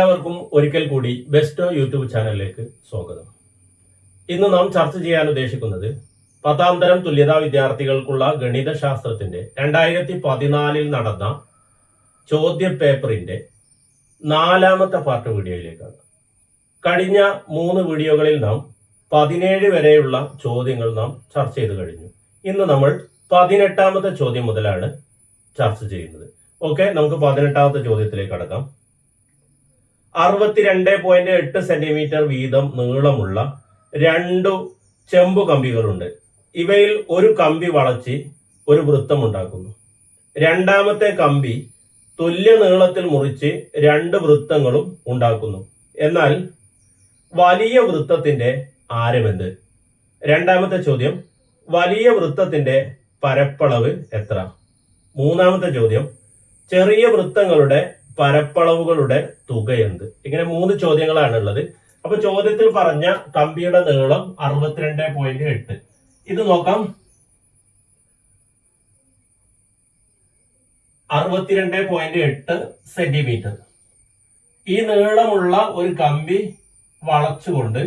എല്ലാവർക്കും ഒരിക്കൽ കൂടി ബെസ്റ്റോ യൂട്യൂബ് ചാനലിലേക്ക് സ്വാഗതം. ഇന്ന് നാം ചർച്ച ചെയ്യാൻ ഉദ്ദേശിക്കുന്നത് പത്താം തരം തുല്യതാ വിദ്യാർത്ഥികൾക്കുള്ള ഗണിതശാസ്ത്രത്തിന്റെ രണ്ടായിരത്തി പതിനാലിൽ നടന്ന ചോദ്യ പേപ്പറിന്റെ നാലാമത്തെ പാർട്ട് വീഡിയോയിലേക്കാണ്. കഴിഞ്ഞ മൂന്ന് വീഡിയോകളിൽ നാം പതിനേഴ് വരെയുള്ള ചോദ്യങ്ങൾ നാം ചർച്ച ചെയ്ത് കഴിഞ്ഞു. ഇന്ന് നമ്മൾ പതിനെട്ടാമത്തെ ചോദ്യം മുതലാണ് ചർച്ച ചെയ്യുന്നത്. ഓക്കെ നമുക്ക് പതിനെട്ടാമത്തെ ചോദ്യത്തിലേക്ക് കടക്കാം. അറുപത്തിരണ്ട് പോയിന്റ് എട്ട് സെന്റിമീറ്റർ വീതം നീളമുള്ള രണ്ടു ചെമ്പു കമ്പികളുണ്ട്. ഇവയിൽ ഒരു കമ്പി വളച്ച് ഒരു വൃത്തം ഉണ്ടാക്കുന്നു രണ്ടാമത്തെ കമ്പി തുല്യ നീളത്തിൽ മുറിച്ച് രണ്ട് വൃത്തങ്ങളും ഉണ്ടാക്കുന്നു. എന്നാൽ വലിയ വൃത്തത്തിന്റെ ആരമെന്ത്? രണ്ടാമത്തെ ചോദ്യം വലിയ വൃത്തത്തിന്റെ പരപ്പളവ് എത്ര? മൂന്നാമത്തെ ചോദ്യം ചെറിയ വൃത്തങ്ങളുടെ പരപ്പളവുകളുടെ തുക എന്ത് ഇങ്ങനെ മൂന്ന് ചോദ്യങ്ങളാണ് ഉള്ളത് അപ്പൊ ചോദ്യത്തിൽ പറഞ്ഞ കമ്പിയുടെ നീളം അറുപത്തിരണ്ട് പോയിന്റ് എട്ട്. ഇത് നോക്കാം. അറുപത്തിരണ്ട് പോയിന്റ് എട്ട് സെന്റിമീറ്റർ ഈ നീളമുള്ള ഒരു കമ്പി വളച്ചുകൊണ്ട്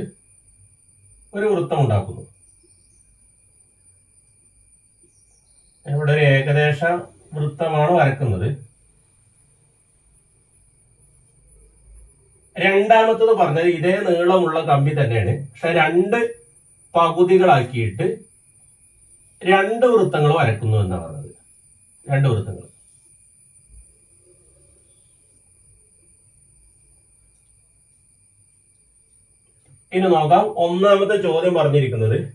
ഒരു വൃത്തം ഉണ്ടാക്കുന്നു. ഇവിടെ ഒരു ഏകദേശ വൃത്തമാണ് വരക്കുന്നത്. രണ്ടാമത്തത് പറഞ്ഞത് ഇതേ നീളമുള്ള കമ്പി തന്നെയാണ്. പക്ഷെ രണ്ട് പകുതികളാക്കിയിട്ട് രണ്ട് വൃത്തങ്ങൾ വരക്കുന്നു എന്നാണ് പറഞ്ഞത്. രണ്ട് വൃത്തങ്ങൾ. ഇനി നോക്കാം. ഒന്നാമത്തെ ചോദ്യം പറഞ്ഞിരിക്കുന്നത്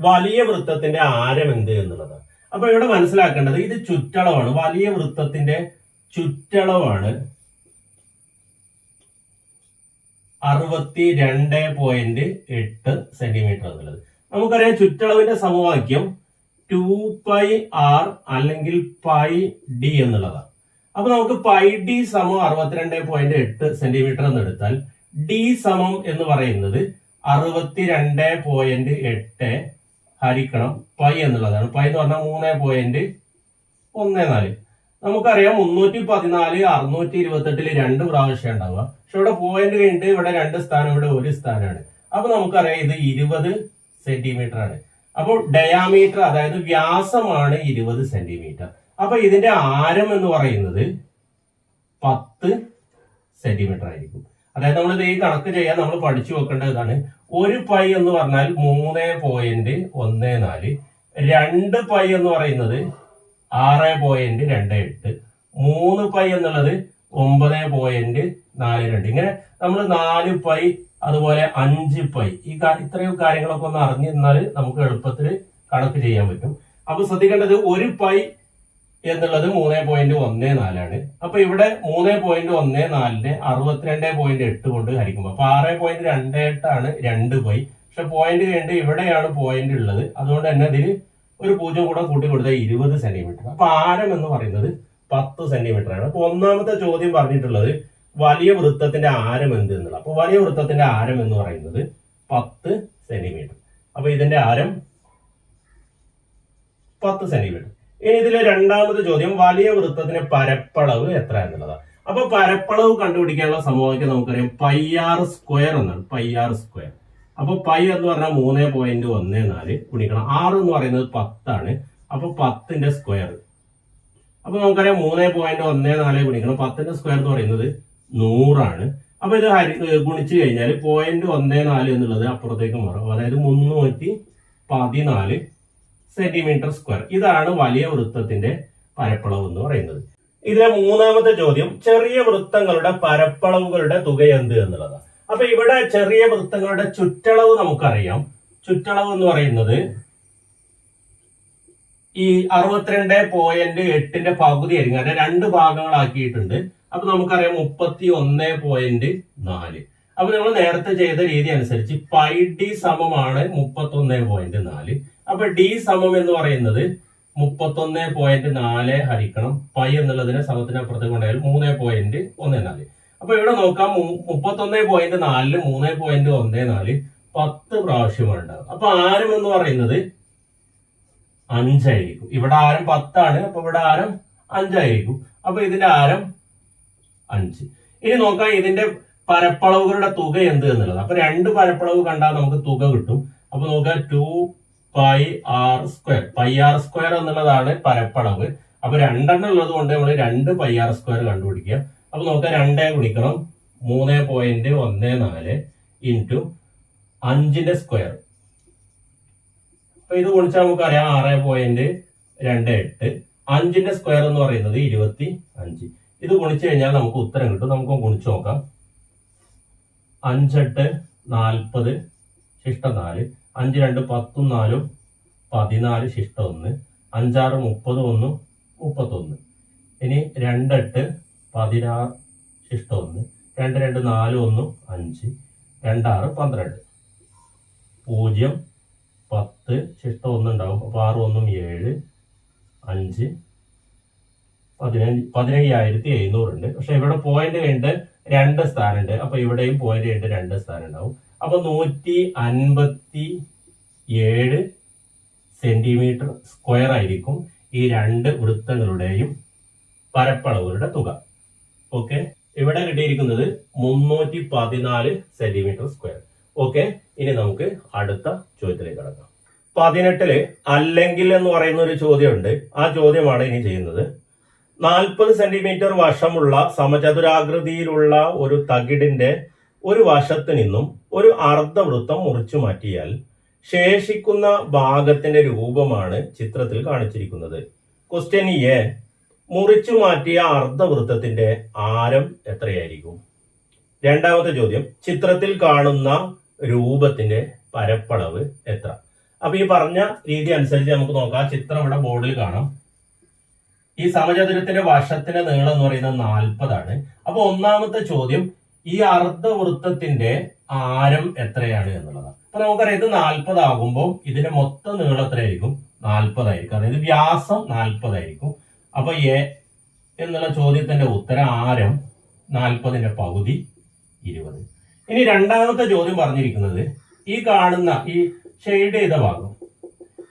വലിയ വൃത്തത്തിന്റെ ആരം എന്ത് എന്നുള്ളതാണ് അപ്പൊ ഇവിടെ മനസ്സിലാക്കേണ്ടത് ഇത് ചുറ്റളവാണ്. വലിയ വൃത്തത്തിന്റെ ചുറ്റളവാണ്. അറുപത്തി രണ്ട് പോയിന്റ് എട്ട് സെന്റിമീറ്റർ എന്നുള്ളത്. നമുക്കറിയാം ചുറ്റളവിന്റെ സമവാക്യം ടു പൈ ആർ അല്ലെങ്കിൽ പൈ ഡി എന്നുള്ളതാണ്. അപ്പൊ നമുക്ക് പൈ ഡി സമം അറുപത്തിരണ്ട് പോയിന്റ് എട്ട് സെന്റിമീറ്റർ എന്ന് എടുത്താൽ ഡി സമം എന്ന് പറയുന്നത് അറുപത്തിരണ്ട് പോയിന്റ് എട്ട് ഹരിക്കണം പൈ എന്നുള്ളതാണ്. പൈ എന്ന് പറഞ്ഞാൽ മൂന്ന് പോയിന്റ് ഒന്ന് നാല്. നമുക്കറിയാം മുന്നൂറ്റി പതിനാല് അറുന്നൂറ്റി ഇരുപത്തെട്ടിൽ രണ്ട് പ്രാവശ്യം ഉണ്ടാവുക. പക്ഷെ ഇവിടെ പോയിന്റ് കഴിഞ്ഞിട്ട് ഇവിടെ രണ്ട് സ്ഥാനം ഇവിടെ ഒരു സ്ഥാനമാണ്. അപ്പൊ നമുക്കറിയാം ഇത് ഇരുപത് സെന്റിമീറ്റർ ആണ്. അപ്പോൾ ഡയാമീറ്റർ അതായത് വ്യാസമാണ് ഇരുപത് സെന്റിമീറ്റർ അപ്പൊ ഇതിന്റെ ആരം എന്ന് പറയുന്നത് പത്ത് സെന്റിമീറ്റർ ആയിരിക്കും. അതായത് നമ്മൾ ഇത് ഈ കണക്ക് ചെയ്യാൻ നമ്മൾ പഠിച്ചു വെക്കേണ്ടത് ഇതാണ്. ഒരു പൈ എന്ന് പറഞ്ഞാൽ മൂന്ന് പോയിന്റ് ഒന്ന് നാല്. രണ്ട് പൈ എന്ന് പറയുന്നത് ആറ് പോയിന്റ് രണ്ട് എട്ട്. മൂന്ന് പൈ എന്നുള്ളത് ഒമ്പത് പോയിന്റ് നാല് രണ്ട്. ഇങ്ങനെ നമ്മൾ നാല് പൈ അതുപോലെ അഞ്ച് പൈ ഈ ഇത്രയും കാര്യങ്ങളൊക്കെ ഒന്ന് അറിഞ്ഞിരുന്നാൽ നമുക്ക് എളുപ്പത്തിൽ കണക്ക് ചെയ്യാൻ പറ്റും. അപ്പൊ ശ്രദ്ധിക്കേണ്ടത് ഒരു പൈ എന്നുള്ളത് മൂന്ന് പോയിന്റ് ഒന്ന് നാലാണ് അപ്പൊ ഇവിടെ മൂന്ന് പോയിന്റ് ഒന്ന് നാലിന് അറുപത്തിരണ്ട് പോയിന്റ് എട്ട് കൊണ്ട് ഹരിക്കുമ്പോൾ അപ്പൊ ആറ് പോയിന്റ് രണ്ട് എട്ടാണ് രണ്ട് പൈ പക്ഷെ പോയിന്റ് കഴിഞ്ഞിട്ട് ഇവിടെയാണ് പോയിന്റ് ഉള്ളത്. അതുകൊണ്ട് തന്നെ ഇതിൽ ഒരു പൂജ്യം കൂടെ കൂട്ടി കൊടുത്താൽ ഇരുപത് സെന്റിമീറ്റർ അപ്പൊ ആരം എന്ന് പറയുന്നത് പത്ത് സെന്റിമീറ്റർ ആണ്. അപ്പൊ ഒന്നാമത്തെ ചോദ്യം പറഞ്ഞിട്ടുള്ളത് വലിയ വൃത്തത്തിന്റെ ആരം എന്ത് എന്നുള്ളത് അപ്പൊ വലിയ വൃത്തത്തിന്റെ ആരം എന്ന് പറയുന്നത് പത്ത് സെന്റിമീറ്റർ അപ്പൊ ഇതിന്റെ ആരം പത്ത് സെന്റിമീറ്റർ ഇനി ഇതിലെ രണ്ടാമത്തെ ചോദ്യം വലിയ വൃത്തത്തിന്റെ പരപ്പളവ് എത്ര എന്നുള്ളതാണ്. അപ്പൊ പരപ്പളവ് കണ്ടുപിടിക്കാനുള്ള സമവാക്യം നമുക്കറിയാം. പൈ ആർ സ്ക്വയർ എന്നാണ്. പൈ ആർ സ്ക്വയർ അപ്പൊ പൈ എന്ന് പറഞ്ഞാൽ മൂന്ന് പോയിന്റ് ഒന്ന് നാല് ഗുണിക്കണം. ആറ് എന്ന് പറയുന്നത് പത്താണ്. അപ്പൊ പത്തിന്റെ സ്ക്വയർ അപ്പൊ നമുക്കറിയാം മൂന്ന് പോയിന്റ് ഒന്ന് നാല് ഗുണിക്കണം. പത്തിന്റെ സ്ക്വയർ എന്ന് പറയുന്നത് നൂറാണ്. അപ്പൊ ഇത് ഹരി ഗുണിച്ചു കഴിഞ്ഞാൽ പോയിന്റ് ഒന്ന് നാല് എന്നുള്ളത് അപ്പുറത്തേക്ക് മാറും. അതായത് മുന്നൂറ്റി പതിനാല് സെന്റിമീറ്റർ സ്ക്വയർ ഇതാണ് വലിയ വൃത്തത്തിന്റെ പരപ്പളവ് എന്ന് പറയുന്നത്. ഇതിലെ മൂന്നാമത്തെ ചോദ്യം ചെറിയ വൃത്തങ്ങളുടെ പരപ്പളവുകളുടെ തുക എന്ത് എന്നുള്ളതാണ്. അപ്പൊ ഇവിടെ ചെറിയ വൃത്തങ്ങളുടെ ചുറ്റളവ് നമുക്കറിയാം. ചുറ്റളവ് എന്ന് പറയുന്നത് ഈ അറുപത്തിരണ്ട് പോയിന്റ് എട്ടിന്റെ പകുതി ആയിരിക്കും. കാരണം രണ്ട് ഭാഗങ്ങളാക്കിയിട്ടുണ്ട്. അപ്പൊ നമുക്കറിയാം മുപ്പത്തി ഒന്ന് പോയിന്റ് നാല്. അപ്പൊ നമ്മൾ നേരത്തെ ചെയ്ത രീതി അനുസരിച്ച് പൈ ഡി സമമാണ് മുപ്പത്തി ഒന്ന് പോയിന്റ് നാല്. അപ്പൊ ഡി സമം എന്ന് പറയുന്നത് മുപ്പത്തൊന്ന് പോയിന്റ് നാല് ഹരിക്കണം. പൈ എന്നുള്ളതിനെ സമത്തിന് കൊണ്ടായാലും മൂന്ന് പോയിന്റ് ഒന്ന് നാല്. അപ്പൊ ഇവിടെ നോക്കാം മുപ്പത്തൊന്ന് പോയിന്റ് നാലിൽ മൂന്ന് പോയിന്റ് ഒന്ന് നാല് പത്ത് പ്രാവശ്യമാണ് ഉണ്ടാവും അപ്പൊ ആരം എന്ന് പറയുന്നത് അഞ്ചായിരിക്കും. ഇവിടെ ആരം പത്താണ് അപ്പൊ ഇവിടെ ആരം അഞ്ചായിരിക്കും. അപ്പൊ ഇതിന്റെ ആരം അഞ്ച്. ഇനി നോക്കാം ഇതിന്റെ പരപ്പളവുകളുടെ തുക എന്ത് എന്നുള്ളത്. അപ്പൊ രണ്ട് പരപ്പളവ് കണ്ടാൽ നമുക്ക് തുക കിട്ടും. അപ്പൊ നോക്കാം two pi R square pi R square എന്നുള്ളതാണ് പരപ്പളവ്. അപ്പൊ രണ്ടെണ്ണം ഉള്ളത് കൊണ്ട് നമ്മൾ രണ്ട് പൈ ആർ സ്ക്വയർ കണ്ടുപിടിക്കുക. അപ്പൊ നമുക്ക് രണ്ടേ ഗുണിക്കണം. മൂന്ന് പോയിന്റ് ഒന്ന് നാല് ഇന്റു അഞ്ചിന്റെ സ്ക്വയർ അപ്പൊ ഇത് ഗുണിച്ചാൽ നമുക്കറിയാം ആറ് പോയിന്റ് രണ്ട് എട്ട്. അഞ്ചിന്റെ സ്ക്വയർ എന്ന് പറയുന്നത് ഇരുപത്തി അഞ്ച്. ഇത് ഗുണിച്ചു കഴിഞ്ഞാൽ നമുക്ക് ഉത്തരം കിട്ടും. നമുക്ക് ഗുണിച്ചു നോക്കാം. അഞ്ചെട്ട് നാൽപ്പത് ശിഷ്ടം നാല്. അഞ്ച് രണ്ട് പത്തും നാലും. പതിനാല് ശിഷ്ടം ഒന്ന്. അഞ്ചാറ് മുപ്പത് ഒന്നും. മുപ്പത്തൊന്ന്. ഇനി രണ്ടെട്ട് പതിനാറ് ശിഷ്ടം ഒന്ന് രണ്ട് രണ്ട് നാല് ഒന്ന് അഞ്ച് രണ്ടാറ് പന്ത്രണ്ട്. പൂജ്യം പത്ത് ശിഷ്ടം ഒന്നുണ്ടാവും. അപ്പോൾ ആറ് ഒന്നും ഏഴ് അഞ്ച് പതിനഞ്ച് പതിനയ്യായിരത്തി എഴുന്നൂറുണ്ട്. പക്ഷെ ഇവിടെ പോയിന്റ് കഴിഞ്ഞിട്ട് രണ്ട് സ്ഥാനമുണ്ട്. അപ്പോൾ ഇവിടെയും പോയിന്റ് കഴിഞ്ഞിട്ട് രണ്ട് സ്ഥാനം ഉണ്ടാവും അപ്പൊ നൂറ്റി അൻപത്തി ഏഴ് സെന്റിമീറ്റർ സ്ക്വയർ ആയിരിക്കും ഈ രണ്ട് വൃത്തങ്ങളുടെയും പരപ്പളവുകളുടെ തുക. ഓക്കെ ഇവിടെ കിട്ടിയിരിക്കുന്നത് മുന്നൂറ്റി പതിനാല് സെന്റിമീറ്റർ സ്ക്വയർ ഓക്കെ ഇനി നമുക്ക് അടുത്ത ചോദ്യത്തിലേക്ക് കടക്കാം. പതിനെട്ടിൽ അല്ലെങ്കിൽ എന്ന് പറയുന്ന ഒരു ചോദ്യമുണ്ട്. ആ ചോദ്യമാണ് ഇനി ചെയ്യുന്നത്. നാൽപ്പത് സെന്റിമീറ്റർ വശമുള്ള സമചതുരാകൃതിയിലുള്ള ഒരു തകിടിന്റെ ഒരു വശത്ത് നിന്നും ഒരു അർദ്ധവൃത്തം മുറിച്ചു മാറ്റിയാൽ ശേഷിക്കുന്ന ഭാഗത്തിന്റെ രൂപമാണ് ചിത്രത്തിൽ കാണിച്ചിരിക്കുന്നത്. ക്വസ്റ്റ്യൻ എ മുറിച്ചു മാറ്റിയ അർദ്ധവൃത്തത്തിന്റെ ആരം എത്രയായിരിക്കും? രണ്ടാമത്തെ ചോദ്യം ചിത്രത്തിൽ കാണുന്ന രൂപത്തിന്റെ പരപ്പളവ് എത്ര? അപ്പൊ ഈ പറഞ്ഞ രീതി അനുസരിച്ച് നമുക്ക് നോക്കാം. ചിത്രം ഇവിടെ ബോർഡിൽ കാണാം. ഈ സമചതുരത്തിന്റെ വശത്തിന്റെ നീളം എന്ന് പറയുന്നത് നാൽപ്പതാണ്. അപ്പൊ ഒന്നാമത്തെ ചോദ്യം ഈ അർദ്ധവൃത്തത്തിന്റെ ആരം എത്രയാണ് എന്നുള്ളതാണ് അപ്പൊ നമുക്കറിയാം ഇത് നാൽപ്പതാകുമ്പോൾ ഇതിന്റെ മൊത്തം നീളം എത്രയായിരിക്കും? നാൽപ്പതായിരിക്കും. അതായത് വ്യാസം നാൽപ്പതായിരിക്കും. അപ്പൊ എ എന്നുള്ള ചോദ്യത്തിന്റെ ഉത്തരം ആരം നാൽപ്പതിന്റെ പകുതി ഇരുപത്. ഇനി രണ്ടാമത്തെ ചോദ്യം പറഞ്ഞിരിക്കുന്നത് ഈ കാണുന്ന ഈ ഷെയ്ഡ് ചെയ്ത ഭാഗം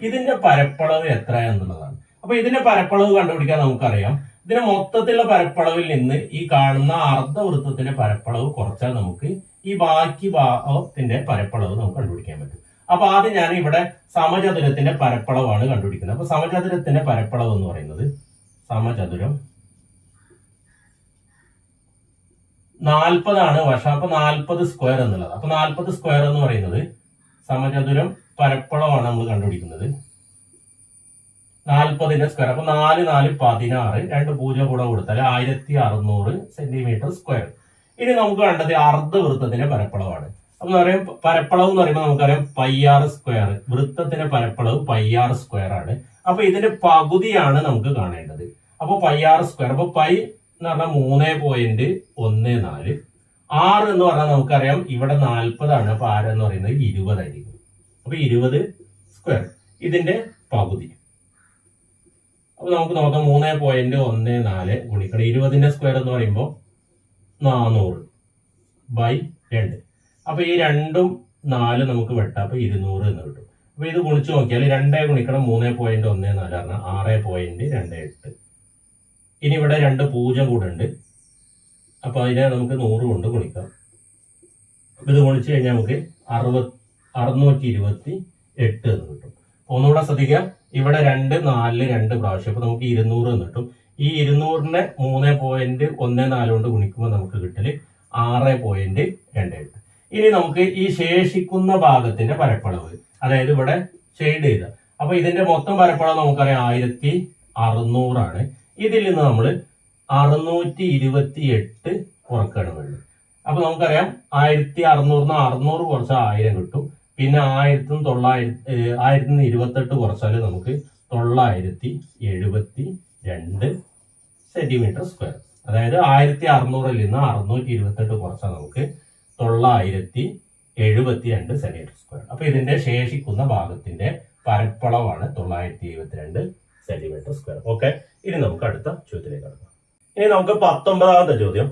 ഇതിന്റെ പരപ്പളവ് എത്ര എന്നുള്ളതാണ് അപ്പൊ ഇതിന്റെ പരപ്പളവ് കണ്ടുപിടിക്കാൻ നമുക്കറിയാം. ഇതിന്റെ മൊത്തത്തിലുള്ള പരപ്പളവിൽ നിന്ന് ഈ കാണുന്ന അർദ്ധവൃത്തത്തിന്റെ പരപ്പളവ് കുറച്ചാൽ നമുക്ക് ഈ ബാക്കി ഭാഗത്തിന്റെ പരപ്പളവ് നമുക്ക് കണ്ടുപിടിക്കാൻ പറ്റും. അപ്പൊ ആദ്യം ഞാൻ ഇവിടെ സമചതുരത്തിന്റെ പരപ്പളവാണ് കണ്ടുപിടിക്കുന്നത്. അപ്പൊ സമചതുരത്തിന്റെ പരപ്പളവ് എന്ന് പറയുന്നത് സമചതുരം. നാൽപ്പതാണ് വശം. അപ്പൊ നാൽപ്പത് സ്ക്വയർ എന്നുള്ളത്. അപ്പൊ നാൽപ്പത് സ്ക്വയർ എന്ന് പറയുന്നത് സമചതുരം പരപ്പളവാണ് നമ്മൾ കണ്ടുപിടിക്കുന്നത്. നാൽപ്പതിന്റെ സ്ക്വയർ അപ്പൊ നാല് നാല് പതിനാറ്. രണ്ട് പൂജ്യം കൂടെ കൊടുത്താൽ ആയിരത്തി അറുന്നൂറ് സെന്റിമീറ്റർ സ്ക്വയർ ഇനി നമുക്ക് വേണ്ടത് അർദ്ധവൃത്തത്തിന്റെ പരപ്പളവാണ്. അപ്പൊ പറയാം പരപ്പളവ് എന്ന് പറയുമ്പോൾ നമുക്കറിയാം പയ്യാറ് സ്ക്വയർ വൃത്തത്തിന്റെ പരപ്പളവ് പയ്യാറ് സ്ക്വയർ ആണ്. അപ്പൊ ഇതിന്റെ പകുതിയാണ് നമുക്ക് കാണേണ്ടത്. അപ്പൊ ആർ സ്ക്വയർ അപ്പൊ പൈ എന്ന് പറഞ്ഞാൽ മൂന്ന് പോയിന്റ് ഒന്ന് നാല്. ആറ് എന്ന് പറഞ്ഞാൽ നമുക്കറിയാം ഇവിടെ നാൽപ്പതാണ് അപ്പൊ ആറ് എന്ന് പറയുന്നത് ഇരുപതായിരിക്കും അപ്പൊ ഇരുപത് സ്ക്വയർ ഇതിന്റെ പകുതി. അപ്പൊ നമുക്ക് നോക്കാം മൂന്ന് പോയിന്റ് ഒന്ന് നാല് ഗുണിക്കണം ഇരുപതിന്റെ സ്ക്വയർ എന്ന് പറയുമ്പോൾ നാനൂറ് ബൈ രണ്ട്. അപ്പൊ ഈ രണ്ടും നാല് നമുക്ക് വെട്ടാം. അപ്പൊ ഇരുന്നൂറ് എന്ന് കിട്ടും. അപ്പൊ ഇത് ഗുണിച്ച് നോക്കിയാൽ രണ്ടേ ഗുണിക്കണം മൂന്ന് പോയിന്റ് ഒന്ന് നാല് പറഞ്ഞാൽ ആറ് പോയിന്റ് രണ്ട് എട്ട്. ഇനി ഇവിടെ രണ്ട് പൂജ്യം കൂടെ ഉണ്ട് അപ്പൊ അതിനെ നമുക്ക് നൂറ് കൊണ്ട് ഗുണിക്കാം. ഇത് ഗുണിച്ച് കഴിഞ്ഞാൽ നമുക്ക് അറുപത് അറുന്നൂറ്റി ഇരുപത്തി എട്ട് എന്ന് കിട്ടും. ഒന്നുകൂടെ ശ്രദ്ധിക്കാം ഇവിടെ രണ്ട് നാല് രണ്ട് പ്രാവശ്യം. അപ്പോൾ നമുക്ക് ഇരുന്നൂറ് എന്ന് കിട്ടും. ഈ ഇരുന്നൂറിനെ മൂന്ന് പോയിന്റ് ഒന്ന് നാല് കൊണ്ട് ഗുണിക്കുമ്പോൾ നമുക്ക് കിട്ടൽ ആറ് പോയിന്റ് രണ്ട് എട്ട്. ഇനി നമുക്ക് ഈ ശേഷിക്കുന്ന ഭാഗത്തിന്റെ പരപ്പളവ് അതായത് ഇവിടെ ഷെയ്ഡ് ചെയ്ത. അപ്പൊ ഇതിന്റെ മൊത്തം പരപ്പളവ് നമുക്കറിയാം ആയിരത്തി അറുന്നൂറാണ്. ഇതിൽ നിന്ന് നമ്മൾ അറുന്നൂറ്റി ഇരുപത്തി എട്ട് കുറക്കണം വേണ്ടത് അപ്പൊ നമുക്കറിയാം ആയിരത്തി അറുന്നൂറിന് അറുന്നൂറ് കുറച്ചാൽ ആയിരം കിട്ടും. പിന്നെ ആയിരത്തി തൊള്ളായിരത്തി ആയിരത്തി നിന്ന് ഇരുപത്തെട്ട് കുറച്ചാൽ നമുക്ക് തൊള്ളായിരത്തി എഴുപത്തി രണ്ട് സെന്റിമീറ്റർ സ്ക്വയർ അതായത് ആയിരത്തി അറുന്നൂറിൽ നിന്ന് അറുന്നൂറ്റി ഇരുപത്തെട്ട് കുറച്ചാൽ നമുക്ക് തൊള്ളായിരത്തി എഴുപത്തി രണ്ട് സെന്റിമീറ്റർ സ്ക്വയർ അപ്പൊ ഇതിന്റെ ശേഷിക്കുന്ന ഭാഗത്തിന്റെ പരപ്പളവാണ് തൊള്ളായിരത്തി എഴുപത്തിരണ്ട് സെന്റിമീറ്റർ സ്ക്വയർ ഓക്കെ ഇനി നമുക്ക് അടുത്ത ചോദ്യത്തിലേക്ക് കടക്കാം. ഇനി നമുക്ക് പത്തൊമ്പതാമത്തെ ചോദ്യം.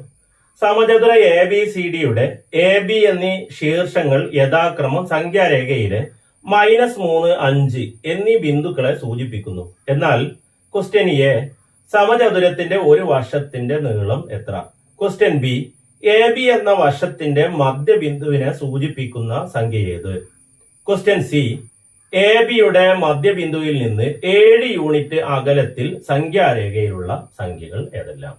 സമചതുര എ ബി സി ഡിയുടെ എ ബി എന്നീ ശീർഷങ്ങൾ യഥാക്രമം സംഖ്യാരേഖയിലെ മൈനസ് മൂന്ന് അഞ്ച് എന്നീ ബിന്ദുക്കളെ സൂചിപ്പിക്കുന്നു. എന്നാൽ ക്വസ്റ്റ്യൻ എ സമചതുരത്തിന്റെ ഒരു വശത്തിന്റെ നീളം എത്ര? ക്വസ്റ്റ്യൻ ബി എ ബി എന്ന വശത്തിന്റെ മധ്യബിന്ദുവിനെ സൂചിപ്പിക്കുന്ന സംഖ്യ ഏത്? ക്വസ്റ്റ്യൻ സി എ ബിയുടെ മധ്യബിന്ദുവിൽ നിന്ന് ഏഴ് യൂണിറ്റ് അകലത്തിൽ സംഖ്യാരേഖയിലുള്ള സംഖ്യകൾ ഏതെല്ലാം?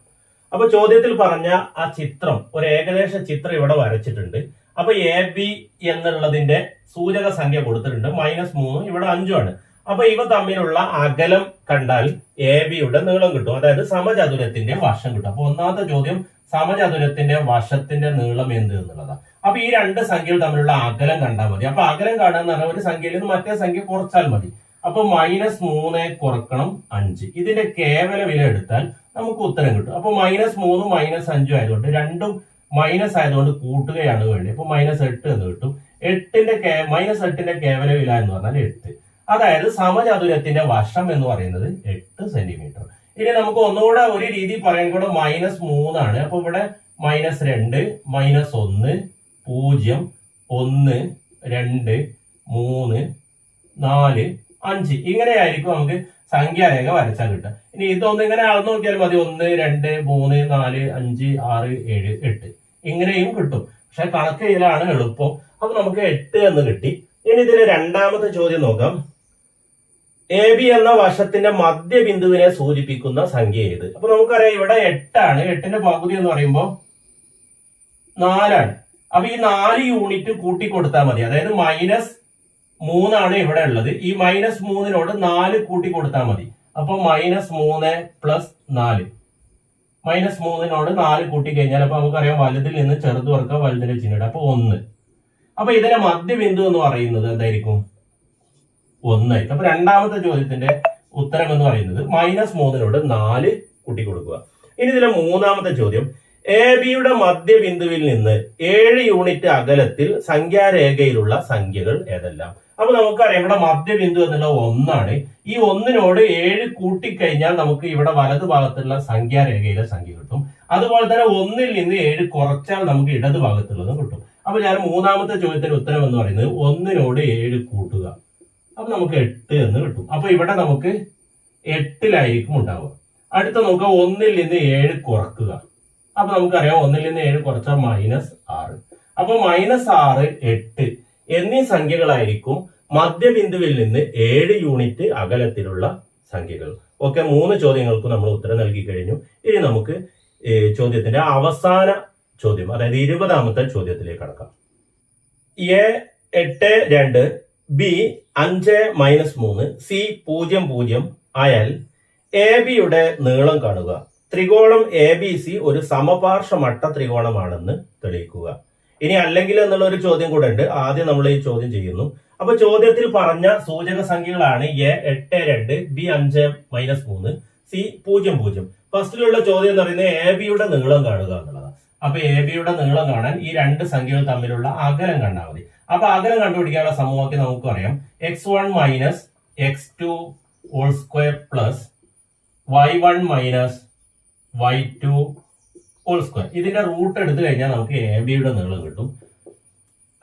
അപ്പൊ ചോദ്യത്തിൽ പറഞ്ഞ ആ ചിത്രം ഒരു ഏകദേശ ചിത്രം ഇവിടെ വരച്ചിട്ടുണ്ട്. അപ്പൊ എ ബി എന്നുള്ളതിന്റെ സൂചക സംഖ്യ കൊടുത്തിട്ടുണ്ട്. മൈനസ് മൂന്ന് ഇവിടെ അഞ്ചുമാണ് അപ്പൊ ഇവ തമ്മിലുള്ള അകലം കണ്ടാൽ എ ബിയുടെ നീളം കിട്ടും. അതായത് സമചതുരത്തിന്റെ വശം കിട്ടും. അപ്പൊ ഒന്നാമത്തെ ചോദ്യം സമചതുരത്തിന്റെ വശത്തിന്റെ നീളം എന്ത് എന്നുള്ളതാണ് അപ്പൊ ഈ രണ്ട് സംഖ്യകൾ തമ്മിലുള്ള അകലം കണ്ടാൽ മതി. അപ്പൊ അകലം കാണാൻ പറഞ്ഞാൽ ഒരു സംഖ്യയിൽ നിന്ന് മറ്റേ സംഖ്യ കുറച്ചാൽ മതി. അപ്പൊ മൈനസ് മൂന്ന് കുറക്കണം അഞ്ച്. ഇതിന്റെ കേവല വില എടുത്താൽ നമുക്ക് ഉത്തരം കിട്ടും. അപ്പൊ മൈനസ് മൂന്നും മൈനസ് അഞ്ചും ആയതുകൊണ്ട് രണ്ടും മൈനസ് ആയതുകൊണ്ട് കൂട്ടുകയാണ് വേണ്ടത്. അപ്പൊ മൈനസ് എട്ട് എന്ന് കിട്ടും. എട്ടിന്റെ മൈനസ് എട്ടിന്റെ കേവല വില എന്ന് പറഞ്ഞാൽ എട്ട്. അതായത് സമചതുരത്തിന്റെ വർഷം എന്ന് പറയുന്നത് എട്ട് സെന്റിമീറ്റർ ഇനി നമുക്ക് ഒന്നുകൂടെ ഒരു രീതി പറയാൻ കൂടെ മൈനസ് മൂന്നാണ്. അപ്പൊ ഇവിടെ മൈനസ് രണ്ട് മൈനസ് ഒന്ന് പൂജ്യം ഒന്ന് രണ്ട് മൂന്ന് നാല് അഞ്ച്. ഇങ്ങനെയായിരിക്കും നമുക്ക് സംഖ്യാരേഖ വരച്ചാൽ കിട്ടുക. ഇനി ഇതൊന്ന് ഇങ്ങനെ അളന്ന് നോക്കിയാൽ മതി. ഒന്ന് രണ്ട് മൂന്ന് നാല് അഞ്ച് ആറ് ഏഴ് എട്ട്. ഇങ്ങനെയും കിട്ടും. പക്ഷെ കണക്ക് ചെയ്യലാണ് എളുപ്പം. അപ്പൊ നമുക്ക് എട്ട് എന്ന് കിട്ടി. ഇനി ഇതിലെ രണ്ടാമത്തെ ചോദ്യം നോക്കാം. എ ബി എന്ന വശത്തിന്റെ മധ്യബിന്ദുവിനെ സൂചിപ്പിക്കുന്ന സംഖ്യ ഏത്? അപ്പൊ നമുക്കറിയാം ഇവിടെ എട്ടാണ്. എട്ടിന്റെ പകുതി എന്ന് പറയുമ്പോൾ നാലാണ്. അപ്പൊ ഈ നാല് യൂണിറ്റ് കൂട്ടി കൊടുത്താൽ മതി. അതായത് മൈനസ് മൂന്നാണ് ഇവിടെ ഉള്ളത്. ഈ മൈനസ് മൂന്നിനോട് നാല് കൂട്ടി കൊടുത്താൽ മതി. അപ്പൊ മൈനസ് മൂന്ന് പ്ലസ് നാല്. മൈനസ് മൂന്നിനോട് നാല് കൂട്ടി കഴിഞ്ഞാൽ അപ്പൊ നമുക്കറിയാം വലുതിൽ നിന്ന് ചെറുത് വർക്ക വലുതിന്റെ ചിഹ്നം അപ്പൊ ഒന്ന്. അപ്പൊ ഇതിന്റെ മധ്യബിന്ദു എന്ന് പറയുന്നത് എന്തായിരിക്കും? ഒന്ന് അപ്പൊ രണ്ടാമത്തെ ചോദ്യത്തിന്റെ ഉത്തരം എന്ന് പറയുന്നത് മൈനസ് മൂന്നിനോട് നാല് കൂട്ടി കൊടുക്കുക ഇനി ഇതിലെ മൂന്നാമത്തെ ചോദ്യം. എ ബിയുടെ മധ്യബിന്ദുവിൽ നിന്ന് ഏഴ് യൂണിറ്റ് അകലത്തിൽ സംഖ്യാരേഖയിലുള്ള സംഖ്യകൾ ഏതെല്ലാം? അപ്പൊ നമുക്കറിയാം ഇവിടെ മധ്യബിന്ദു എന്നുള്ള ഒന്നാണ്. ഈ ഒന്നിനോട് ഏഴ് കൂട്ടിക്കഴിഞ്ഞാൽ നമുക്ക് ഇവിടെ വലതു ഭാഗത്തുള്ള സംഖ്യാരേഖയിലെ സംഖ്യ കിട്ടും. അതുപോലെ തന്നെ ഒന്നിൽ നിന്ന് ഏഴ് കുറച്ചാൽ നമുക്ക് ഇടത് ഭാഗത്തുള്ളതും കിട്ടും. അപ്പൊ ഞാൻ മൂന്നാമത്തെ ചോദ്യത്തിന്റെ ഉത്തരം എന്ന് പറയുന്നത് ഒന്നിനോട് ഏഴ് കൂട്ടുക. അപ്പൊ നമുക്ക് എട്ട് എന്ന് കിട്ടും. അപ്പൊ ഇവിടെ നമുക്ക് എട്ടിലായിരിക്കും ഉണ്ടാവുക. അടുത്ത നോക്കുക ഒന്നിൽ നിന്ന് ഏഴ് കുറക്കുക. അപ്പൊ നമുക്കറിയാം ഒന്നിൽ നിന്ന് ഏഴ് കുറച്ചാൽ മൈനസ് ആറ്. അപ്പൊ മൈനസ് ആറ് എട്ട് എന്നീ സംഖ്യകളായിരിക്കും മധ്യബിന്ദുവിൽ നിന്ന് ഏഴ് യൂണിറ്റ് അകലത്തിലുള്ള സംഖ്യകൾ. ഓക്കെ മൂന്ന് ചോദ്യങ്ങൾക്ക് നമ്മൾ ഉത്തരം നൽകി കഴിഞ്ഞു. ഇനി നമുക്ക് ചോദ്യത്തിന്റെ അവസാന ചോദ്യം അതായത് ഇരുപതാമത്തെ ചോദ്യത്തിലേക്ക് കടക്കാം. എ എട്ട് രണ്ട് ബി അഞ്ച് മൈനസ് മൂന്ന് സി പൂജ്യം പൂജ്യം ആയാൽ എ ബിയുടെ നീളം കാണുക. ത്രികോണം എ ബി സി ഒരു സമപാർശ്വമട്ട ത്രികോണമാണെന്ന് തെളിയിക്കുക. ഇനി അല്ലെങ്കിൽ എന്നുള്ള ഒരു ചോദ്യം കൂടെ ഉണ്ട്. ആദ്യം നമ്മൾ ഈ ചോദ്യം ചെയ്യുന്നു. അപ്പൊ ചോദ്യത്തിൽ പറഞ്ഞ സൂചക സംഖ്യകളാണ് എ എട്ട് രണ്ട് ബി അഞ്ച് മൈനസ് മൂന്ന് സി പൂജ്യം പൂജ്യം. ഫസ്റ്റിലുള്ള ചോദ്യം എന്ന് പറയുന്നത് എ ബിയുടെ നീളം കാണുക എന്നുള്ളതാണ്. അപ്പൊ എ ബിയുടെ നീളം കാണാൻ ഈ രണ്ട് സംഖ്യകൾ തമ്മിലുള്ള അകലം കണ്ടാൽ മതി. അപ്പൊ അകലം കണ്ടുപിടിക്കാനുള്ള സമവാക്യം നമുക്കറിയാം. X one minus X two whole square plus Y one minus Y two whole square ഇതിന്റെ റൂട്ട് എടുത്തു കഴിഞ്ഞാൽ നമുക്ക് എ ബിയുടെ നീളം കിട്ടും.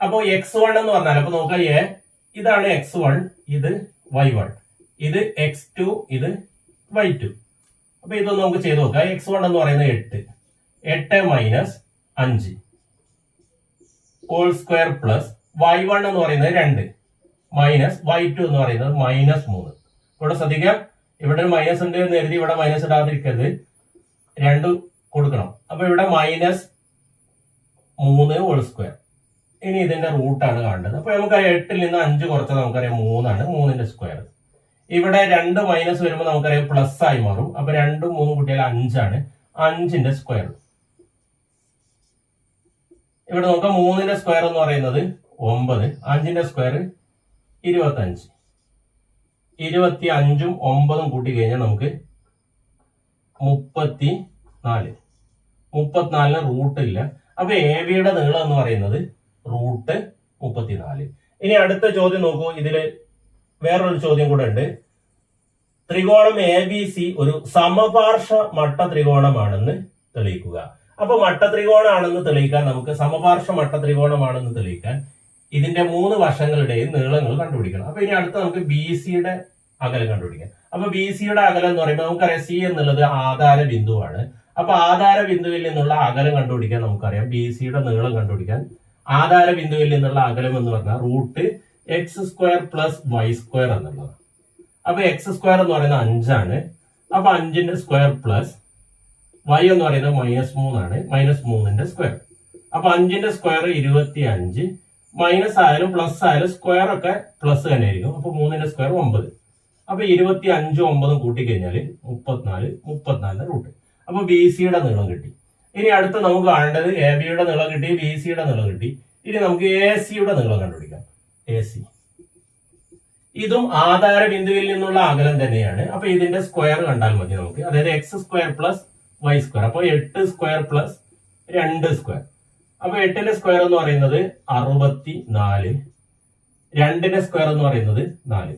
അപ്പോൾ എക്സ് വൺ എന്ന് പറഞ്ഞാൽ അപ്പൊ നോക്കാം എ ഇതാണ് എക്സ് വൺ ഇത് വൈ വൺ ഇത് എക്സ് ടു ഇത് വൈ ടു അപ്പൊ ഇതൊന്ന് നമുക്ക് ചെയ്ത് നോക്കാം. എക്സ് വൺ എന്ന് പറയുന്നത് എട്ട്. എട്ട് മൈനസ് അഞ്ച്. Whole square plus Y one എന്ന് പറയുന്നത് രണ്ട്. മൈനസ് വൈ ടു എന്ന് പറയുന്നത് മൈനസ് മൂന്ന്. ഇവിടെ ശ്രദ്ധിക്കാം. ഇവിടെ ഒരു മൈനസ് ഉണ്ട് എന്ന് എഴുതി ഇവിടെ മൈനസ് ഇടാതിരിക്കരുത്. രണ്ട് കൊടുക്കണം. അപ്പൊ ഇവിടെ മൈനസ് മൂന്ന് ഹോൾ സ്ക്വയർ ഇനി ഇതിന്റെ റൂട്ടാണ് കാണേണ്ടത്. അപ്പൊ നമുക്കറിയാം എട്ടിൽ നിന്ന് അഞ്ച് കുറച്ചാൽ നമുക്കറിയാം മൂന്നാണ് മൂന്നിന്റെ സ്ക്വയർ ഇവിടെ രണ്ട് മൈനസ് വരുമ്പോൾ നമുക്കറിയാം പ്ലസ് ആയി മാറും. അപ്പൊ രണ്ടും മൂന്നും കൂട്ടിയാൽ അഞ്ചാണ്. അഞ്ചിന്റെ സ്ക്വയർ ഇവിടെ നോക്കാം മൂന്നിന്റെ സ്ക്വയർ എന്ന് പറയുന്നത് ഒമ്പത്. അഞ്ചിന്റെ സ്ക്വയർ ഇരുപത്തി അഞ്ച് ഇരുപത്തി അഞ്ചും ഒമ്പതും കൂട്ടി കഴിഞ്ഞാൽ നമുക്ക് മുപ്പത്തി നാല് മുപ്പത്തിനാലിന് റൂട്ട് ഇല്ല. അപ്പൊ എ ബിയുടെ നീളം എന്ന് പറയുന്നത് റൂട്ട് മുപ്പത്തിനാല്. ഇനി അടുത്ത ചോദ്യം നോക്കൂ. ഇതിൽ വേറൊരു ചോദ്യം കൂടെ ഉണ്ട്. ത്രികോണം എ ബി സി ഒരു സമപാർശ്വ മട്ട ത്രികോണമാണെന്ന് തെളിയിക്കുക. അപ്പൊ മട്ട ത്രികോണമാണെന്ന് തെളിയിക്കാൻ നമുക്ക് സമപാർശ്വ മട്ട ത്രികോണമാണെന്ന് തെളിയിക്കാൻ ഇതിന്റെ മൂന്ന് വശങ്ങളുടെയും നീളങ്ങൾ കണ്ടുപിടിക്കണം. അപ്പൊ ഇനി അടുത്ത നമുക്ക് ബി സിയുടെ അകലം കണ്ടുപിടിക്കാം. അപ്പൊ ബി സിയുടെ അകലം എന്ന് പറയുമ്പോൾ നമുക്കറിയാം സി എന്നുള്ളത് ആധാര ബിന്ദുവാണ്. അപ്പൊ ആധാര ബിന്ദുവിൽ നിന്നുള്ള അകലം കണ്ടുപിടിക്കാൻ നമുക്കറിയാം. ബി സിയുടെ നീളം കണ്ടുപിടിക്കാൻ ആധാര ബിന്ദുവിൽ നിന്നുള്ള അകലം എന്ന് പറഞ്ഞാൽ root X square plus Y square എന്നുള്ളത്. അപ്പൊ എക്സ് സ്ക്വയർ എന്ന് പറയുന്നത് അഞ്ചാണ്. അപ്പൊ അഞ്ചിന്റെ സ്ക്വയർ പ്ലസ് വൈ എന്ന് പറയുന്നത് മൈനസ് മൂന്നാണ്. മൈനസ് മൂന്നിന്റെ സ്ക്വയർ. അപ്പൊ അഞ്ചിന്റെ സ്ക്വയർ ഇരുപത്തി അഞ്ച് മൈനസ് ആയാലും പ്ലസ് ആയാലും സ്ക്വയർ ഒക്കെ പ്ലസ് തന്നെ ആയിരിക്കും. അപ്പൊ മൂന്നിന്റെ സ്ക്വയർ ഒമ്പത്. അപ്പൊ ഇരുപത്തി അഞ്ചും ഒമ്പതും കൂട്ടിക്കഴിഞ്ഞാൽ മുപ്പത്തിനാല് മുപ്പത്തിനാലിന്റെ റൂട്ട് അപ്പൊ ബി സിയുടെ നീളം കിട്ടി. ഇനി അടുത്ത് നമുക്ക് കാണേണ്ടത് എ ബിയുടെ നീളം കിട്ടി ബി സിയുടെ നീളം കിട്ടി. ഇനി നമുക്ക് എ സിയുടെ നീളം കണ്ടുപിടിക്കാം. എ സി ഇതും ആധാര ബിന്ദുവിൽ നിന്നുള്ള അകലം തന്നെയാണ്. അപ്പൊ ഇതിന്റെ സ്ക്വയർ കണ്ടാൽ മതി നമുക്ക്. അതായത് X square plus Y square അപ്പൊ എട്ട് സ്ക്വയർ പ്ലസ് രണ്ട് സ്ക്വയർ അപ്പൊ എട്ടിന്റെ സ്ക്വയർ എന്ന് പറയുന്നത് അറുപത്തി നാല് രണ്ടിന്റെ സ്ക്വയർ എന്ന് പറയുന്നത് നാല്.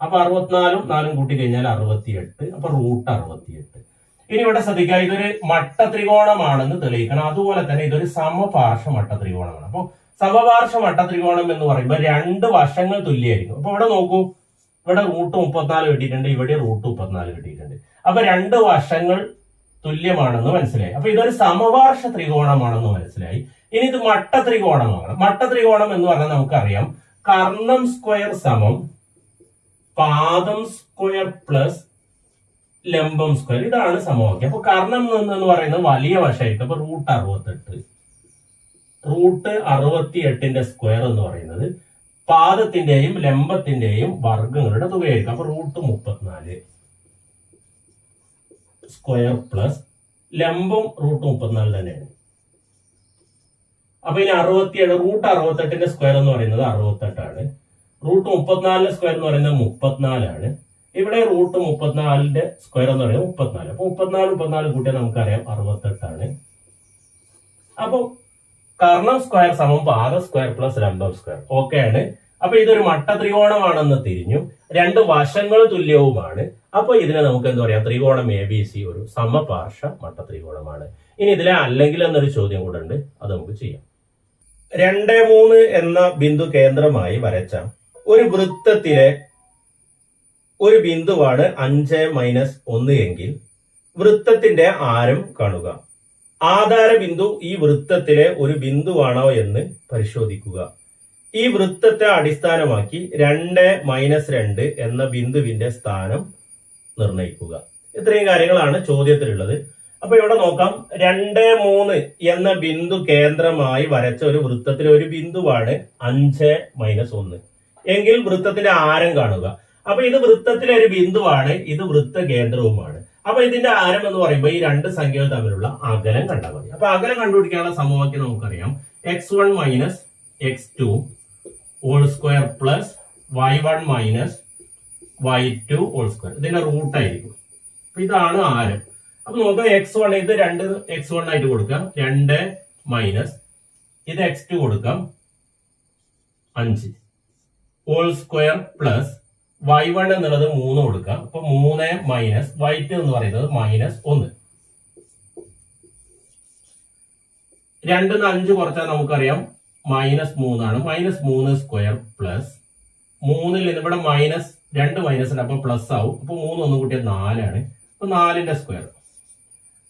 അപ്പൊ അറുപത്തിനാലും നാലും കൂട്ടി കഴിഞ്ഞാൽ അറുപത്തി എട്ട് അപ്പൊ റൂട്ട് അറുപത്തി എട്ട് ഇനി ഇവിടെ ശ്രദ്ധിക്കുക ഇതൊരു മട്ട ത്രികോണമാണെന്ന് തെളിയിക്കണം. അതുപോലെ തന്നെ ഇതൊരു സമപാർശ്വ മട്ട ത്രികോണമാണ് അപ്പോൾ സമപാർശ്വ മട്ട ത്രികോണം എന്ന് പറയുമ്പോൾ രണ്ട് വശങ്ങൾ തുല്യമായിരിക്കും. അപ്പൊ ഇവിടെ നോക്കൂ ഇവിടെ റൂട്ട് മുപ്പത്തിനാല് കിട്ടിയിട്ടുണ്ട് ഇവിടെ റൂട്ട് മുപ്പത്തിനാല് കിട്ടിയിട്ടുണ്ട്. അപ്പൊ രണ്ട് വശങ്ങൾ തുല്യമാണെന്ന് മനസ്സിലായി. അപ്പൊ ഇതൊരു സമപാർശ്വ ത്രികോണമാണെന്ന് മനസ്സിലായി. ഇനി ഇത് മട്ട ത്രികോണമാണ് മട്ട ത്രികോണം എന്ന് പറഞ്ഞാൽ നമുക്കറിയാം കർണം സ്ക്വയർ സമം പാദം സ്ക്വയർ പ്ലസ് ലംബം സ്ക്വയർ. ഇതാണ് സമവാക്യം. അപ്പൊ കർണം എന്ന് എന്ന് പറയുന്നത് വലിയ വശമായിട്ട് അപ്പൊ റൂട്ട് അറുപത്തെട്ട്. റൂട്ട് അറുപത്തി എട്ടിന്റെ സ്ക്വയർ എന്ന് പറയുന്നത് പാദത്തിന്റെയും ലംബത്തിന്റെയും വർഗങ്ങളുടെ തുകയായിരിക്കും. അപ്പൊ റൂട്ട് മുപ്പത്തിനാല് സ്ക്വയർ പ്ലസ് ലംബം റൂട്ട് മുപ്പത്തിനാല് തന്നെയാണ്. അപ്പൊ ഇനി അറുപത്തിയേഴ് റൂട്ട് അറുപത്തെട്ടിന്റെ സ്ക്വയർ എന്ന് പറയുന്നത് അറുപത്തെട്ടാണ്. റൂട്ട് മുപ്പത്തിനാലിന്റെ സ്ക്വയർ എന്ന് പറയുന്നത് മുപ്പത്തിനാലാണ്. ഇവിടെ റൂട്ട് മുപ്പത്തിനാലിന്റെ സ്ക്വയർ എന്ന് പറയുന്നത് മുപ്പത്തിനാല്. അപ്പൊ മുപ്പത്തിനാല് മുപ്പത്തിനാല് കൂട്ടിയാൽ നമുക്കറിയാം അറുപത്തെട്ടാണ്. അപ്പൊ കർണം സ്ക്വയർ സമം പാത സ്ക്വയർ പ്ലസ് ലംബം സ്ക്വയർ ഓക്കെ ആണ്. അപ്പൊ ഇതൊരു മട്ട ത്രികോണമാണെന്ന് തിരിഞ്ഞു. രണ്ട് വശങ്ങൾ തുല്യവുമാണ്. അപ്പൊ ഇതിനെ നമുക്ക് എന്താ പറയാ ത്രികോണം എ ബി സി ഒരു സമപാർശ്വ മട്ട ത്രികോണമാണ്. ഇനി ഇതിലെ അല്ലെങ്കിൽ എന്നൊരു ചോദ്യം കൂടെ ഉണ്ട്. അത് നമുക്ക് ചെയ്യാം. രണ്ട് മൂന്ന് എന്ന ബിന്ദു കേന്ദ്രമായി വരച്ച ഒരു വൃത്തത്തിലെ ഒരു ബിന്ദുവാണ് അഞ്ച് മൈനസ് ഒന്ന് എങ്കിൽ വൃത്തത്തിന്റെ ആരം കാണുക. ആധാര ബിന്ദു ഈ വൃത്തത്തിലെ ഒരു ബിന്ദുവാണോ എന്ന് പരിശോധിക്കുക. ഈ വൃത്തത്തെ അടിസ്ഥാനമാക്കി രണ്ട് മൈനസ് രണ്ട് എന്ന ബിന്ദുവിന്റെ സ്ഥാനം നിർണയിക്കുക ഇത്രയും കാര്യങ്ങളാണ് ചോദ്യത്തിലുള്ളത്. അപ്പൊ ഇവിടെ നോക്കാം. രണ്ട് മൂന്ന് എന്ന ബിന്ദു കേന്ദ്രമായി വരച്ച ഒരു വൃത്തത്തിലെ ഒരു ബിന്ദുവാണ് അഞ്ച് മൈനസ് ഒന്ന്. എങ്കിൽ വൃത്തത്തിന്റെ ആരം കാണുക. അപ്പൊ ഇത് വൃത്തത്തിലെ ഒരു ബിന്ദുവാണ് ഇത് വൃത്ത കേന്ദ്രവുമാണ്. അപ്പൊ ഇതിന്റെ ആരം എന്ന് പറയുമ്പോൾ ഈ രണ്ട് സംഖ്യകൾ തമ്മിലുള്ള അകലം കണ്ടാൽ മതി. അപ്പൊ അകലം കണ്ടുപിടിക്കാനുള്ള സമവാക്യം നമുക്കറിയാം. X one minus X two whole square plus Y one minus Y two whole square ഇതിന്റെ റൂട്ട് ആയിരിക്കും. അപ്പൊ ഇതാണ് ആരം. അപ്പൊ നോക്കാം എക്സ് വൺ ഇത് രണ്ട് എക്സ് വൺ ആയിട്ട് കൊടുക്കാം. രണ്ട് മൈനസ് ഇത് എക്സ് ടു കൊടുക്കാം. അഞ്ച്. Whole square plus Y one എന്നുള്ളത് മൂന്ന് കൊടുക്കാം അപ്പൊ മൂന്ന് മൈനസ് വൈ ടു എന്ന് പറയുന്നത് മൈനസ് ഒന്ന്. രണ്ട് അഞ്ച് കുറച്ചാൽ നമുക്കറിയാം മൈനസ് മൂന്നാണ് മൈനസ് മൂന്ന് സ്ക്വയർ പ്ലസ് മൂന്നിൽ നിന്ന് ഇവിടെ മൈനസ് രണ്ട് മൈനസ് ഉണ്ട്. അപ്പൊ പ്ലസ് ആവും. അപ്പൊ മൂന്ന് ഒന്നും കൂട്ടിയ നാലാണ് അപ്പൊ നാലിന്റെ സ്ക്വയർ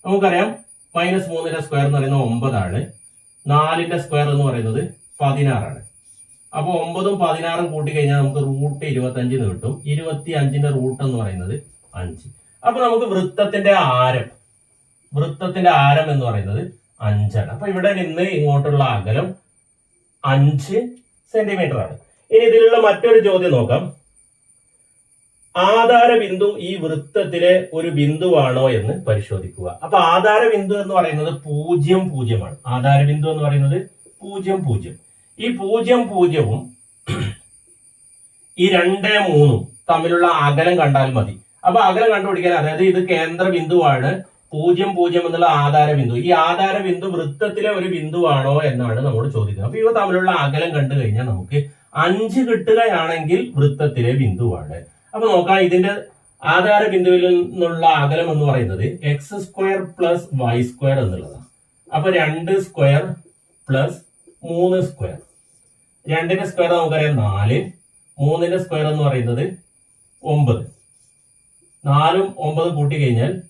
നമുക്കറിയാം മൈനസ് മൂന്നിന്റെ സ്ക്വയർ എന്ന് പറയുന്നത് ഒമ്പതാണ്. നാലിന്റെ സ്ക്വയർ എന്ന് പറയുന്നത് പതിനാറാണ്. അപ്പൊ ഒമ്പതും പതിനാറും കൂട്ടി കഴിഞ്ഞാൽ നമുക്ക് റൂട്ട് ഇരുപത്തി അഞ്ചിന് കിട്ടും. ഇരുപത്തി അഞ്ചിന്റെ റൂട്ട് എന്ന് പറയുന്നത് അഞ്ച്. അപ്പൊ നമുക്ക് വൃത്തത്തിന്റെ ആരം വൃത്തത്തിന്റെ ആരം എന്ന് പറയുന്നത് അഞ്ചാണ്. അപ്പൊ ഇവിടെ നിന്ന് ഇങ്ങോട്ടുള്ള അകലം അഞ്ച് സെന്റിമീറ്റർ ആണ്. ഇനി ഇതിലുള്ള മറ്റൊരു ചോദ്യം നോക്കാം. ആധാര ബിന്ദു ഈ വൃത്തത്തിലെ ഒരു ബിന്ദുവാണോ എന്ന് പരിശോധിക്കുക. അപ്പൊ ആധാര ബിന്ദു എന്ന് പറയുന്നത് പൂജ്യം പൂജ്യമാണ്. ആധാര ബിന്ദു എന്ന് പറയുന്നത് പൂജ്യം പൂജ്യം. ഈ പൂജ്യം പൂജ്യവും ഈ രണ്ട് മൂന്നും തമ്മിലുള്ള അകലം കണ്ടാൽ മതി. അപ്പൊ അകലം കണ്ടുപിടിക്കാൻ അതായത് ഇത് കേന്ദ്ര ബിന്ദുവാണ് പൂജ്യം പൂജ്യം എന്നുള്ള ആധാര ബിന്ദു ഈ ആധാര ബിന്ദു വൃത്തത്തിലെ ഒരു ബിന്ദുവാണോ എന്നാണ് നമ്മൾ ചോദിക്കുന്നത്. അപ്പൊ ഇവ തമ്മിലുള്ള അകലം കണ്ടു കഴിഞ്ഞാൽ നമുക്ക് അഞ്ച് കിട്ടുകയാണെങ്കിൽ വൃത്തത്തിലെ ബിന്ദുവാണ്. അപ്പൊ നോക്കാം ഇതിന്റെ ആധാര ബിന്ദുവിൽ നിന്നുള്ള അകലം എന്ന് പറയുന്നത് X square plus Y square എന്നുള്ളതാണ്. അപ്പൊ രണ്ട് സ്ക്വയർ പ്ലസ് മൂന്ന് സ്ക്വയർ രണ്ടിന്റെ സ്ക്വയർ നമുക്കറിയാം നാല്. മൂന്നിന്റെ സ്ക്വയർ എന്ന് പറയുന്നത് ഒമ്പത്. നാലും ഒമ്പതും കൂട്ടി കഴിഞ്ഞാൽ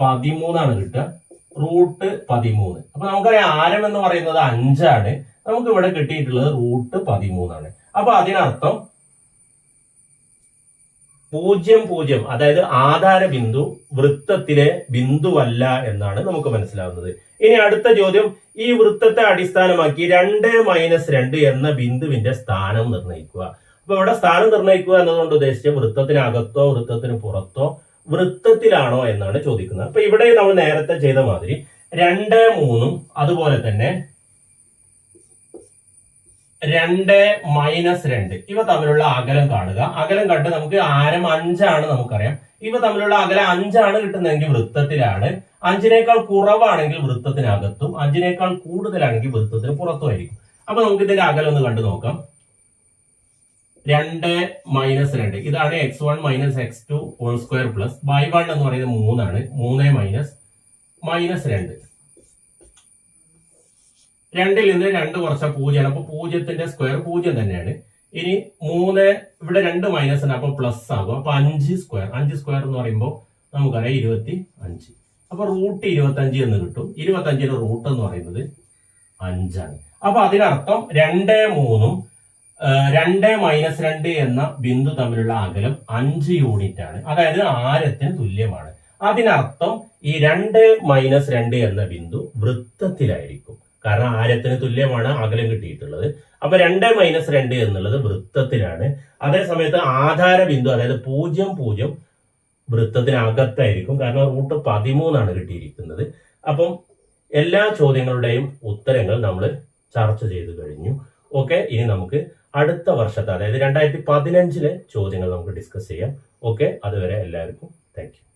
പതിമൂന്നാണ് കിട്ടുക. റൂട്ട് പതിമൂന്ന്. അപ്പൊ നമുക്കറിയാം ആരം എന്ന് പറയുന്നത് അഞ്ചാണ്. നമുക്ക് ഇവിടെ കിട്ടിയിട്ടുള്ളത് റൂട്ട് പതിമൂന്നാണ്. അപ്പൊ അതിനർത്ഥം പൂജ്യം പൂജ്യം അതായത് ആധാര ബിന്ദു വൃത്തത്തിലെ ബിന്ദുവല്ല എന്നാണ് നമുക്ക് മനസ്സിലാവുന്നത്. ഇനി അടുത്ത ചോദ്യം ഈ വൃത്തത്തെ അടിസ്ഥാനമാക്കി രണ്ട് മൈനസ് രണ്ട് എന്ന ബിന്ദുവിന്റെ സ്ഥാനം നിർണയിക്കുക. അപ്പൊ ഇവിടെ സ്ഥാനം നിർണയിക്കുക എന്നതുകൊണ്ട് ഉദ്ദേശിച്ച വൃത്തത്തിനകത്തോ വൃത്തത്തിന് പുറത്തോ വൃത്തത്തിലാണോ എന്നാണ് ചോദിക്കുന്നത്. അപ്പൊ ഇവിടെ നമ്മൾ നേരത്തെ ചെയ്ത മാതിരി രണ്ട് മൂന്നും അതുപോലെ തന്നെ രണ്ട് മൈനസ് രണ്ട്. ഇവ തമ്മിലുള്ള അകലം കാണുക. അകലം കണ്ട് നമുക്ക് ആരം അഞ്ചാണ് നമുക്കറിയാം. ഇവ തമ്മിലുള്ള അകലം അഞ്ചാണ് കിട്ടുന്നതെങ്കിൽ വൃത്തത്തിലാണ്. അഞ്ചിനേക്കാൾ കുറവാണെങ്കിൽ വൃത്തത്തിനകത്തും. അഞ്ചിനേക്കാൾ കൂടുതലാണെങ്കിൽ വൃത്തത്തിന് പുറത്തുമായിരിക്കും. അപ്പൊ നമുക്ക് ഇതിന്റെ അകലം ഒന്ന് കണ്ടു നോക്കാം. രണ്ട് മൈനസ് രണ്ട്. ഇതാണ് X one minus X two whole square plus Y one എന്ന് പറയുന്നത് മൂന്നാണ്. മൂന്ന് മൈനസ് മൈനസ് രണ്ട്. രണ്ടിൽ നിന്ന് രണ്ട് കുറച്ച പൂജ്യമാണ്. അപ്പൊ പൂജ്യത്തിന്റെ സ്ക്വയർ പൂജ്യം തന്നെയാണ്. ഇനി മൂന്ന് ഇവിടെ രണ്ട് മൈനസ് ആണ്. അപ്പൊ പ്ലസ് ആകും. അപ്പൊ അഞ്ച് സ്ക്വയർ അഞ്ച് സ്ക്വയർ എന്ന് പറയുമ്പോൾ നമുക്കറിയാം ഇരുപത്തി അഞ്ച് അപ്പൊ റൂട്ട് ഇരുപത്തി അഞ്ച് എന്ന് കിട്ടും. ഇരുപത്തി അഞ്ചിന്റെ റൂട്ട് എന്ന് പറയുന്നത് അഞ്ചാണ്. അപ്പൊ അതിനർത്ഥം രണ്ട് മൂന്നും രണ്ട് മൈനസ് രണ്ട് എന്ന ബിന്ദു തമ്മിലുള്ള അകലം അഞ്ച് യൂണിറ്റ് ആണ്. അതായത് ആരത്തിന് തുല്യമാണ്. അതിനർത്ഥം ഈ രണ്ട് മൈനസ് രണ്ട് എന്ന ബിന്ദു വൃത്തത്തിലായിരിക്കും. കാരണം ആരത്തിന് തുല്യമാണ് അകലം കിട്ടിയിട്ടുള്ളത്. അപ്പൊ രണ്ട് മൈനസ് രണ്ട് എന്നുള്ളത് വൃത്തത്തിലാണ്. അതേസമയത്ത് ആധാര ബിന്ദു അതായത് പൂജ്യം പൂജ്യം വൃത്തത്തിനകത്തായിരിക്കും. കാരണം റൂട്ട് പതിമൂന്നാണ് കിട്ടിയിരിക്കുന്നത്. അപ്പം എല്ലാ ചോദ്യങ്ങളുടെയും ഉത്തരങ്ങൾ നമ്മൾ ചർച്ച ചെയ്തു കഴിഞ്ഞു. ഓക്കെ ഇനി നമുക്ക് അടുത്ത വർഷത്തെ അതായത് രണ്ടായിരത്തി പതിനഞ്ചിലെ ചോദ്യങ്ങൾ നമുക്ക് ഡിസ്കസ് ചെയ്യാം. ഓക്കെ അതുവരെ എല്ലാവർക്കും താങ്ക്